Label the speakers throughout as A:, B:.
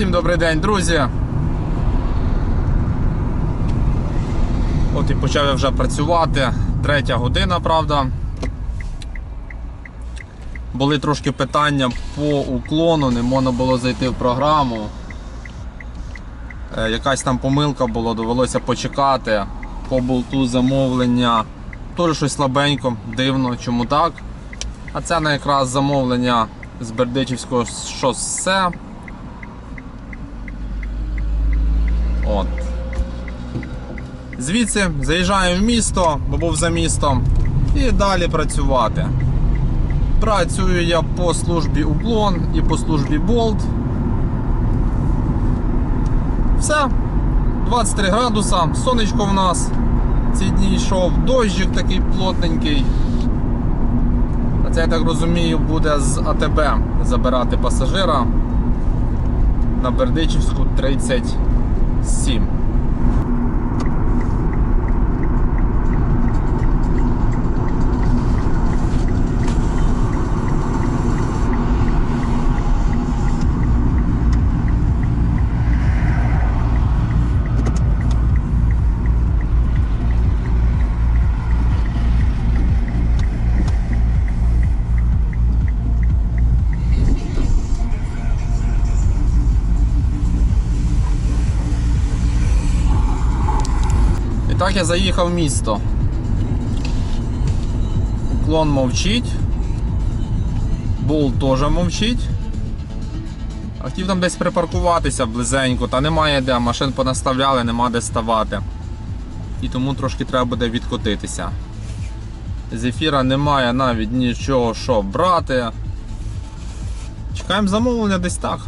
A: Всім добрий день, друзі. От і почав я вже працювати. Третя година, правда. Були трошки питання по уклону, не можна було зайти в програму. Е, Якась там помилка була, довелося почекати. По болту замовлення. Теж щось слабенько, дивно, чому так. А це на якраз замовлення з Бердичівського шосе. От. Звідси заїжджаємо в місто, бо був за містом, і далі працювати. Працюю я по службі Уклон і по службі Болт. Все, 23 градуса, сонечко в нас. Ці дні йшов, дощик такий плотненький. А це, я так розумію, буде з АТБ забирати пасажира на Бердичівську 30. sim. Так я заїхав в місто. Уклон мовчить. Бол теж мовчить. А хотів там десь припаркуватися близенько, та немає де, машин понаставляли, нема де ставати. І тому трошки треба буде відкотитися. З ефіра немає навіть нічого, що брати. Чекаємо замовлення десь так.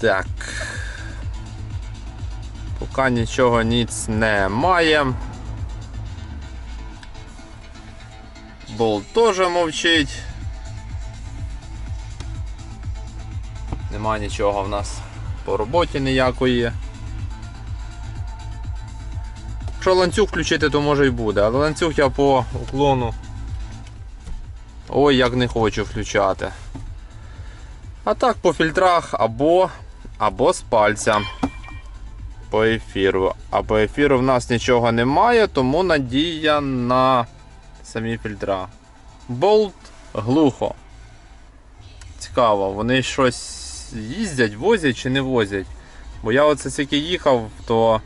A: Так. Поки нічого ніц немає. Бол теж мовчить. Нема нічого в нас по роботі ніякої. Якщо ланцюг включити, то може і буде, але ланцюг я по уклону. Ой, як не хочу включати. А так по фільтрах або, або з пальця по ефіру. А по ефіру в нас нічого немає, тому надія на самі фільтра. Болт глухо. Цікаво, вони щось їздять, возять чи не возять. Бо я оце тільки їхав, то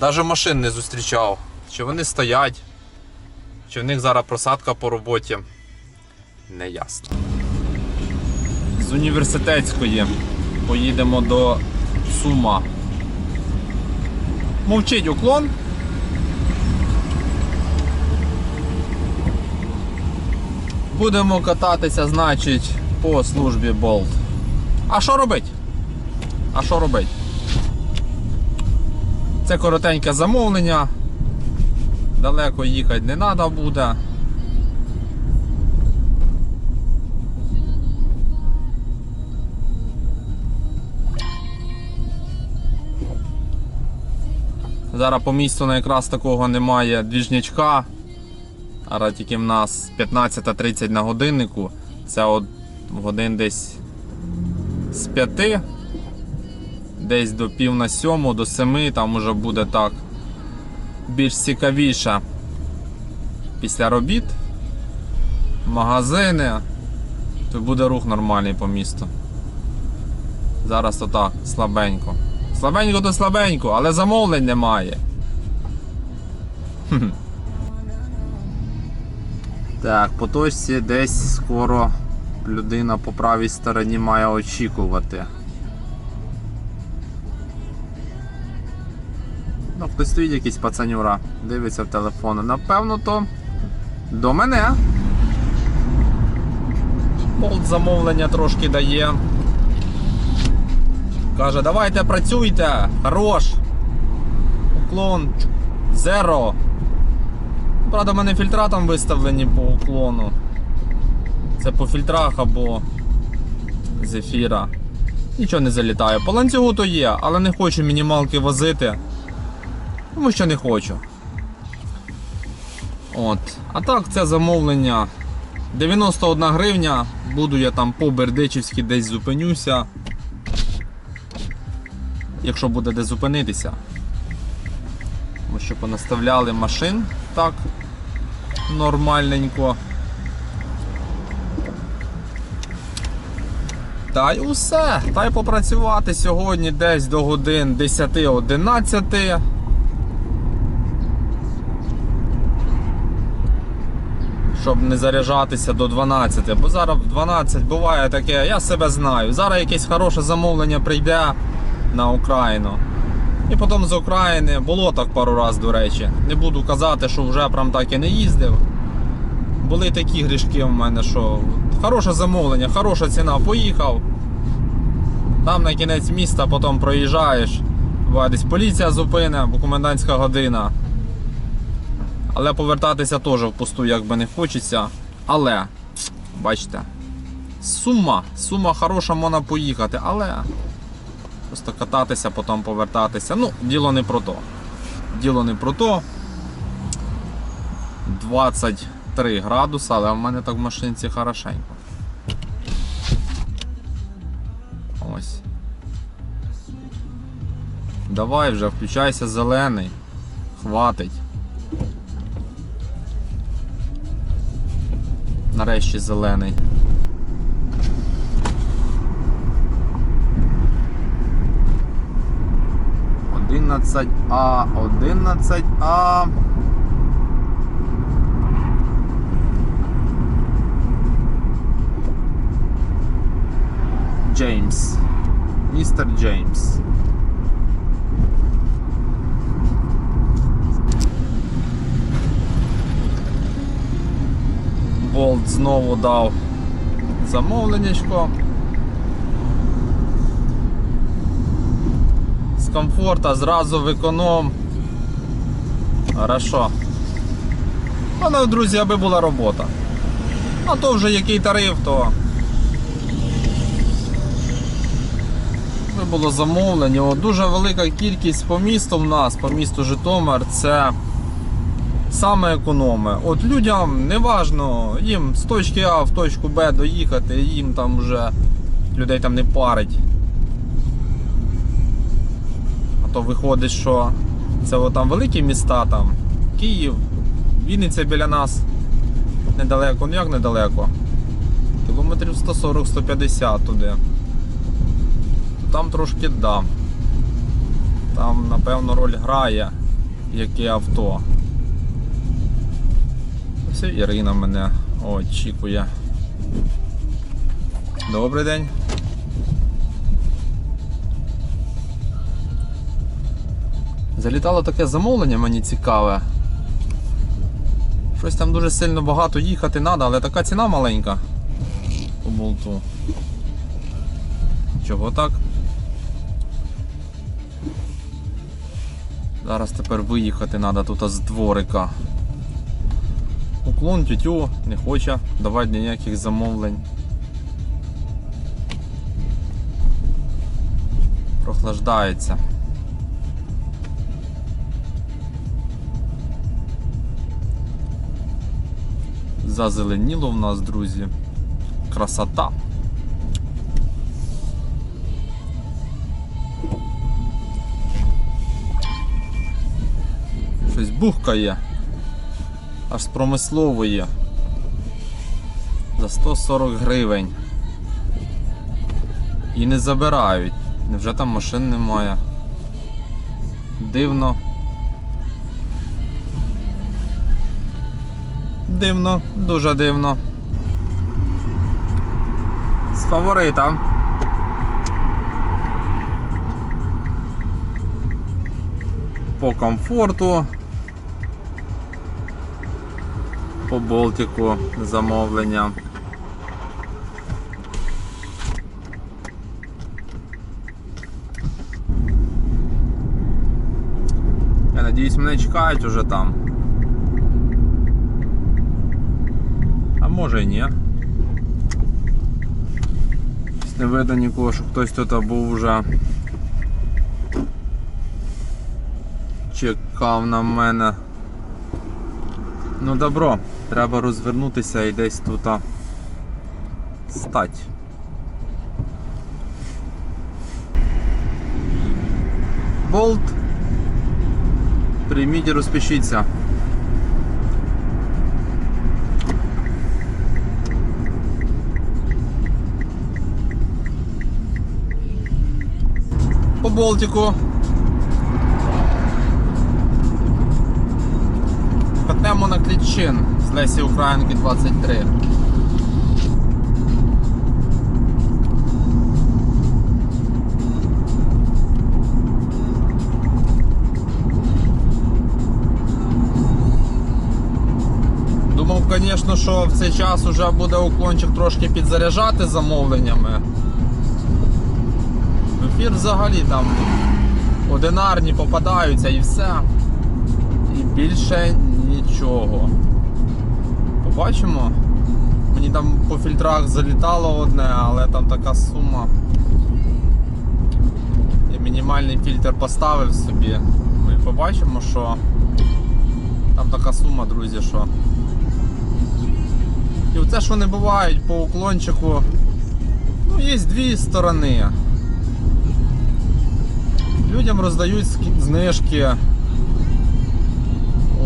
A: навіть машин не зустрічав. Чи вони стоять, чи в них зараз просадка по роботі. Не ясно. З університетської поїдемо до Сума. Мовчить уклон. Будемо кататися, значить, по службі Болт. А що робить? А що робить? Це коротеньке замовлення. Далеко їхати не треба буде. Зараз по місту якраз такого немає двіжнячка. Зараз тільки в нас 15.30 на годиннику. Це от годин десь з 5, десь до пів на сьому, до 7, там уже буде так більш цікавіше. Після робіт, магазини, то буде рух нормальний по місту. Зараз то так, слабенько. Слабенько то слабенько, але замовлень немає. Так, по точці десь скоро людина по правій стороні має очікувати. Ну, хтось стоїть якийсь пацанюра, дивиться в телефон. Напевно, то до мене. Болт замовлення трошки дає. Каже, давайте працюйте, хорош. Уклон зеро. Правда, в мене фільтра там виставлені по уклону. Це по фільтрах або з ефіра. Нічого не залітає. По ланцюгу то є, але не хочу мінімалки возити. Тому що не хочу. От. А так, це замовлення 91 гривня, буду я там по Бердичівськи десь зупинюся. Якщо буде де зупинитися. Тому що понаставляли машин так нормальненько. Та й усе. Та й попрацювати сьогодні десь до годин 10-11. Щоб не заряджатися до 12. Бо зараз в 12 буває таке, я себе знаю. Зараз якесь хороше замовлення прийде на Україну. І потім з України було так пару разів, до речі. Не буду казати, що вже прям так і не їздив. Були такі грішки в мене, що хороше замовлення, хороша ціна, поїхав. Там на кінець міста потім проїжджаєш. Десь поліція зупине, бо комендантська година. Але повертатися теж впусту якби не хочеться. Але, бачите, сума, сума хороша, можна поїхати, але просто кататися, потім повертатися. Ну, діло не про то. Діло не про то. 23 градуса, але в мене так в машинці хорошенько. Ось. Давай вже, включайся зелений. Хватить. Нарешті зелений. Одинадцять А, одинадцять А. Джеймс. Містер Джеймс. Болт знову дав замовленнячко. Комфорта зразу в економ. Хорошо. Але, друзі, аби була робота. А то вже який тариф, то Це було замовлення. О, Дуже велика кількість по місту в нас, по місту Житомир, це саме економи. От людям не важно, їм з точки А в точку Б доїхати, їм там вже людей там не парить. А то виходить, що це там великі міста, там Київ, Вінниця біля нас. Недалеко, ну як недалеко. Кілометрів 140-150 туди. Там трошки да. Там, напевно, роль грає, яке авто. Ось Ірина мене очікує. Добрий день. Залітало таке замовлення, мені цікаве. Щось там дуже сильно багато їхати треба, але така ціна маленька по болту. Чого так? Зараз тепер виїхати треба тут з дворика. Уклон тютю не хоче давати ніяких замовлень. Прохлаждається. Зазеленіло в нас, друзі. Красота. Щось бухкає. Аж з промислової. За 140 гривень. І не забирають. Невже там машин немає? Дивно. Дивно, дуже дивно. З фаворита. По комфорту. По болтику замовлення. Я надіюсь, мене чекають уже там. Може і ні. Не видно нікого, що хтось тут був вже. Чекав на мене. Ну добро. Треба розвернутися і десь тут стать. Болт. Прийміть і розпишіться. По болтику. Катнемо на клітчин з Лесі Українки 23. Думав, звісно, що в цей час вже буде уклончик трошки підзаряджати замовленнями. В ефір взагалі там одинарні попадаються і все. І більше нічого. Побачимо. Мені там по фільтрах залітало одне, але там така сума. Я мінімальний фільтр поставив собі. Ну і побачимо, що там така сума, друзі, що. І оце що не бувають по уклончику. Ну, є дві сторони. Людям роздають знижки.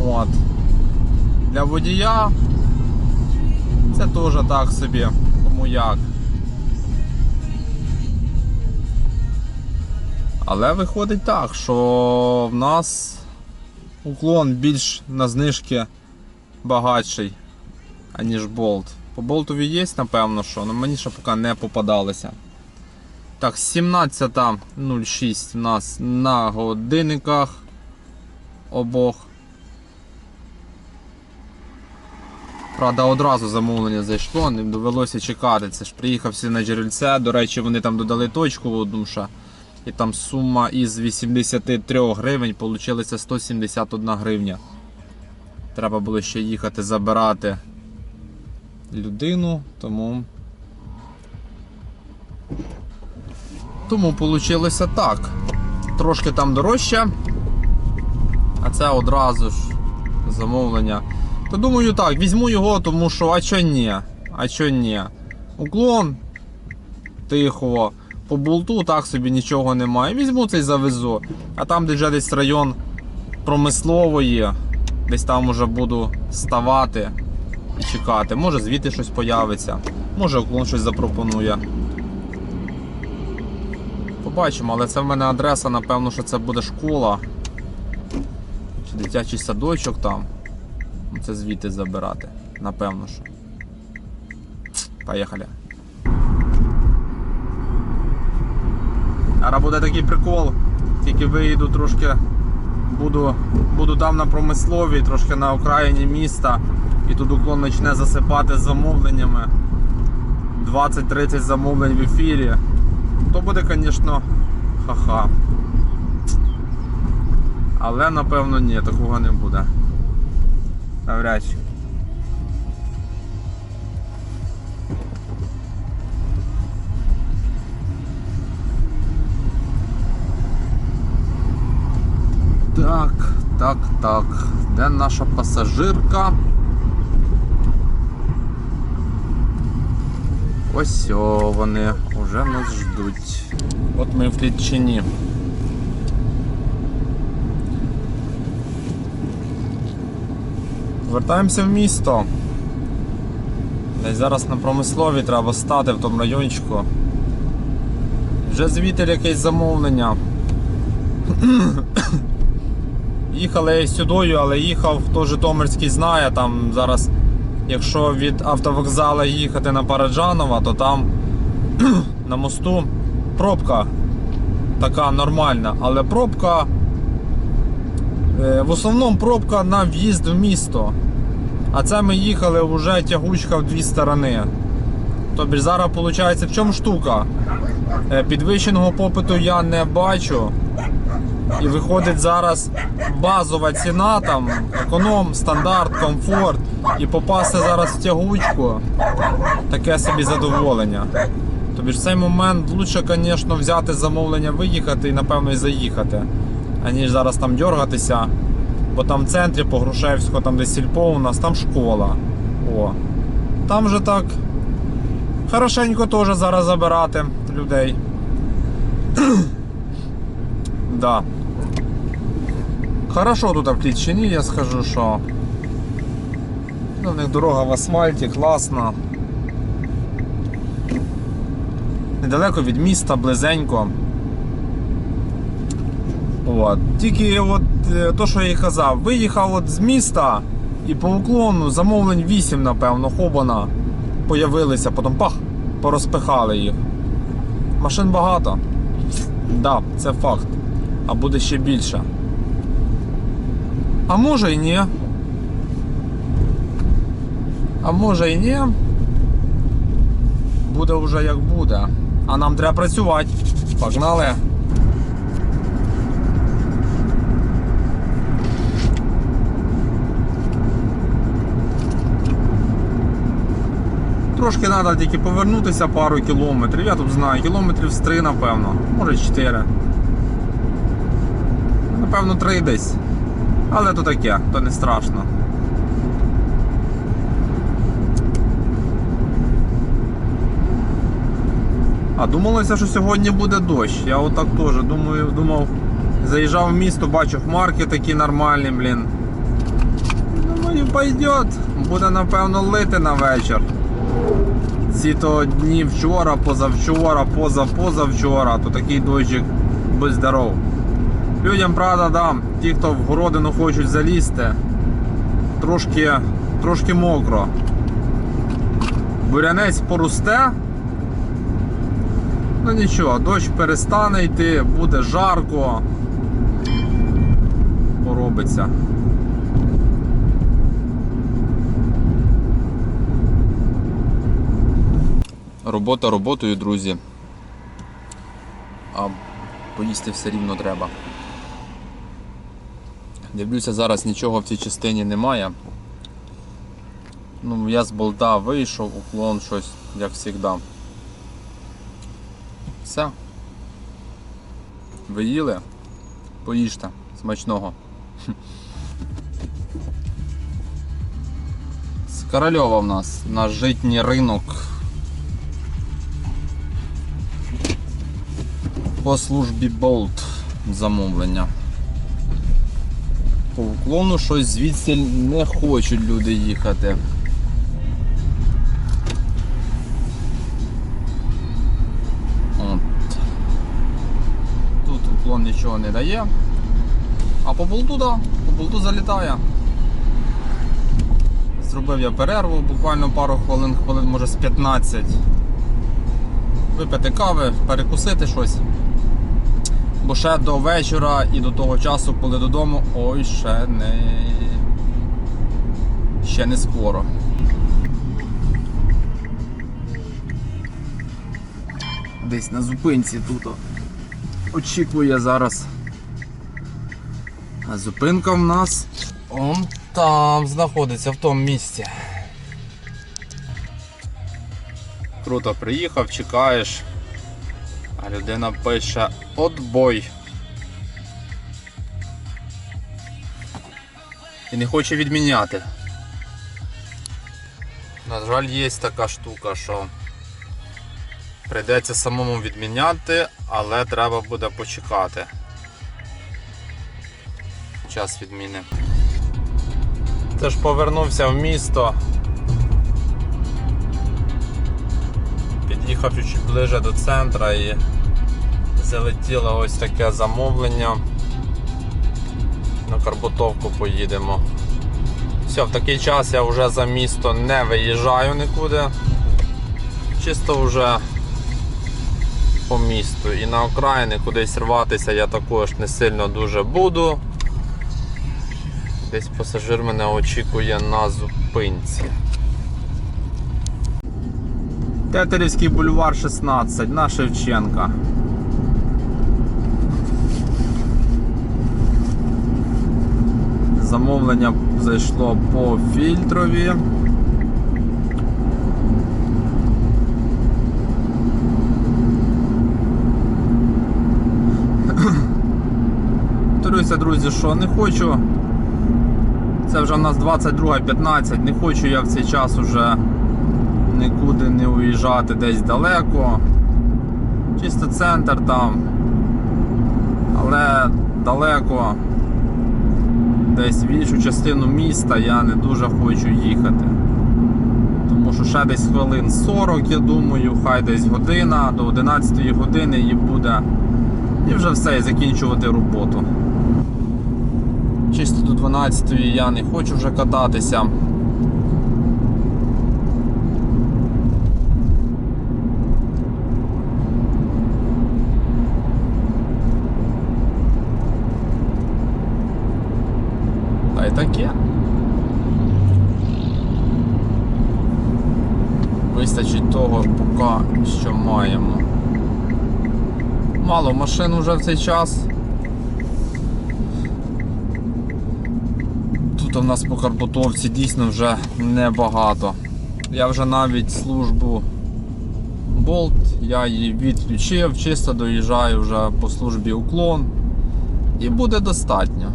A: От. Для водія це теж так собі, кому як. Але виходить так, що в нас уклон більш на знижки багатший, аніж болт. По болтові є, напевно, що, але мені ще поки не попадалися. Так, 17.06 у нас на годинниках обох. Правда, одразу замовлення зайшло, не довелося чекати. Це ж приїхав на джерельце. До речі, вони там додали точку одну ще. І там сума із 83 гривень получилася 171 гривня. Треба було ще їхати забирати людину, тому. Тому вийшло так. Трошки там дорожче. А це одразу ж замовлення. То думаю так, візьму його, тому що а чо ні? А чо ні? Уклон тихо. По болту так собі нічого немає. Візьму цей завезу. А там, де вже десь район промислової, десь там уже буду ставати і чекати. Може звідти щось появиться, може уклон щось запропонує. Побачимо, але це в мене адреса, напевно, що це буде школа. Чи дитячий садочок там. Ну, Це звідти забирати. Напевно що. Поїхали. Зараз буде такий прикол. Тільки виїду трошки, буду, буду там на промисловій, трошки на окраїні міста. І тут уклон почне засипати замовленнями. 20-30 замовлень в ефірі. То буде, звісно, ха-ха. Але напевно ні, такого не буде. Навряд чи. Так, так, так. Де наша пасажирка? Ось вони вже нас ждуть. От ми в Клітчині. Вертаємося в місто. Десь зараз на промислові треба стати в тому райончику. Вже звідти якесь замовлення. Їхали я сюдою, але їхав, хто Житомирський знає, там зараз, якщо від автовокзалу їхати на Параджанова, то там на мосту пробка така нормальна, але пробка Е, В основному пробка на в'їзд в місто. А це ми їхали вже тягучка в дві сторони. Тобто зараз виходить, в чому штука? Е, Підвищеного попиту я не бачу. І виходить зараз базова ціна, там, економ, стандарт, комфорт. І попасти зараз в тягучку таке собі задоволення. Тобто в цей момент лучше, звісно, взяти замовлення, виїхати і напевно і заїхати аніж зараз там дергатися. Бо там в центрі по Грушевську, там де сільпо у нас, там школа.
B: О. Там же так. Хорошенько теж зараз забирати людей. да. Хорошо тут в Клітчині, я скажу, що. Ну, в них дорога в асфальті, класна. Недалеко від міста, близенько. От. Тільки от е, то, що я і казав, виїхав от з міста і по уклону замовлень 8, напевно, хобана появилися, потім пах, порозпихали їх. Машин багато. Да, це факт. А буде ще більше. А може і ні. А може і ні. Буде вже як буде. А нам треба працювати. Погнали. Трошки треба тільки повернутися пару кілометрів. Я тут знаю, кілометрів з 3, напевно, може 4. Напевно, 3 десь. Але то таке, то не страшно. А думалося, що сьогодні буде дощ. Я отак теж думаю, думав, заїжджав в місто, бачу хмарки такі нормальні, блін. Думаю, пойдет. Буде напевно лити на вечір. Ці то дні вчора, позавчора, поза-позавчора, то такий дощик будь здоров. Людям, правда, да, ті, хто в городину хочуть залізти, трошки, трошки мокро. Бурянець поросте. Ну нічого, дощ перестане йти, буде жарко. Поробиться.
A: Робота роботою, друзі. А поїсти все рівно треба. Дивлюся, зараз нічого в цій частині немає. Ну, я з болта вийшов, уклон щось, як завжди. Все. Ви їли? Поїжте. Смачного. З Корольова в нас на житній ринок. По службі Болт замовлення. По уклону щось звідси не хочуть люди їхати. Нічого не дає. А по болту, да, по болту залітає. Зробив я перерву, буквально пару хвилин, хвилин, може з 15 випити кави, перекусити щось. Бо ще до вечора і до того часу, коли додому, ой, ще не ще не скоро. Десь на зупинці тут очікує зараз. Зупинка в нас он там знаходиться, в тому місці. Круто, приїхав, чекаєш. А людина пише отбой. І не хоче відміняти. На жаль, є така штука, що прийдеться самому відміняти, але треба буде почекати. Час відміни. Теж повернувся в місто. Під'їхав чуть ближе до центра і залетіло ось таке замовлення. На Карботовку поїдемо. Все, в такий час я вже за місто не виїжджаю нікуди. Чисто вже по місту. І на окраїни кудись рватися я також не сильно дуже буду. Десь пасажир мене очікує на зупинці.
B: Тетерівський бульвар 16 на Шевченка. Замовлення зайшло по фільтрові. Повторюся, друзі, що не хочу Це вже в нас 22.15. Не хочу я в цей час уже нікуди не уїжджати десь далеко. Чисто центр там. Але далеко. Десь в іншу частину міста я не дуже хочу їхати. Тому що ще десь хвилин 40, я думаю, хай десь година, до 11 години і буде. І вже все, і закінчувати роботу. Чисто до 12 я не хочу вже кататися. Та й таке. Вистачить того, поки що маємо. Мало машин уже в цей час. Тут у нас по Карпутовці дійсно вже небагато. Я вже навіть службу Болт, я її відключив, чисто доїжджаю вже по службі уклон і буде достатньо.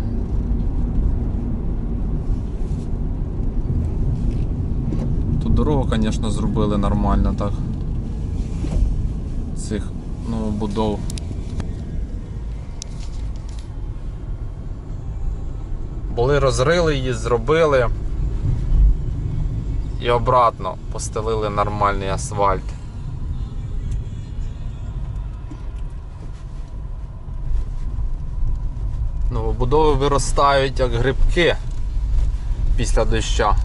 B: Тут дорогу, звісно, зробили нормально так. Цих новобудов. Були розрили її, зробили і обратно постелили нормальний асфальт. Новобудови виростають як грибки після доща.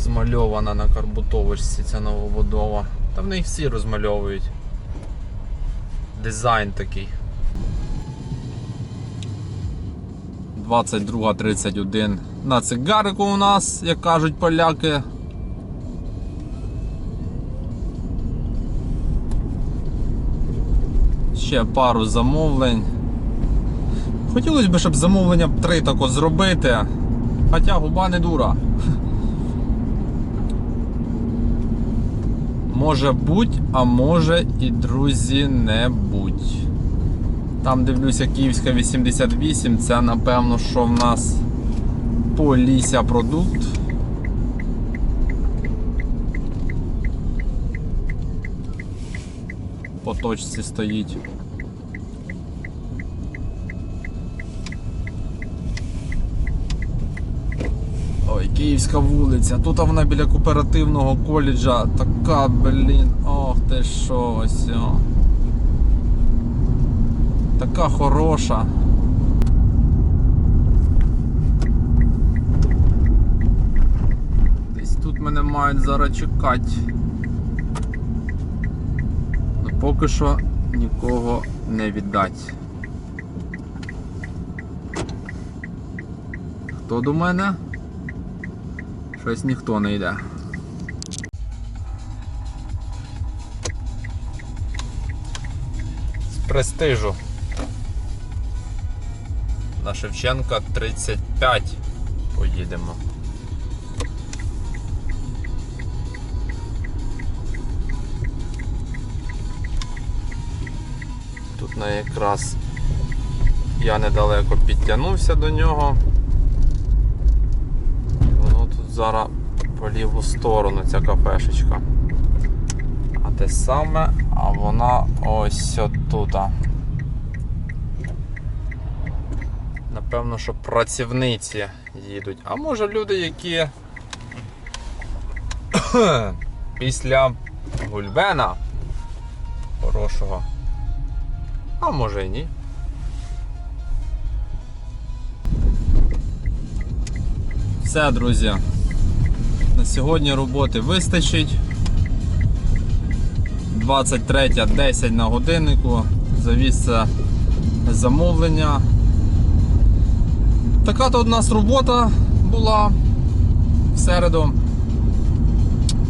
B: Розмальована на карбутовочці ця новобудова. Та в них всі розмальовують. Дизайн такий. 22.31 на цигарику у нас, як кажуть поляки. Ще пару замовлень. Хотілося б, щоб замовлення три тако зробити. Хоча губа не дура. Може будь, а може і друзі не будь. Там дивлюся Київська 88, це напевно, що в нас Полісся продукт. По точці стоїть. Ой, Київська вулиця. Тут вона біля кооперативного коледжа. Така, блін. Ох ти що, ось. Така хороша. Десь тут мене мають зараз чекати. Ну поки що нікого не віддать. Хто до мене? Щось ніхто не йде. З престижу. На Шевченка 35 поїдемо. Тут на якраз я недалеко підтягнувся до нього. Зараз по ліву сторону ця кафешечка. А те саме, а вона ось отут. Напевно, що працівниці їдуть. А може люди, які після гульбена хорошого. А може і ні. Все, друзі. На сьогодні роботи вистачить. 23.10 на годиннику. Завісся замовлення. Така то у нас робота була в середу.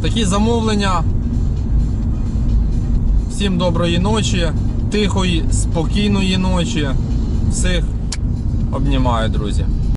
B: Такі замовлення. Всім доброї ночі, тихої, спокійної ночі. Всіх обнімаю, друзі.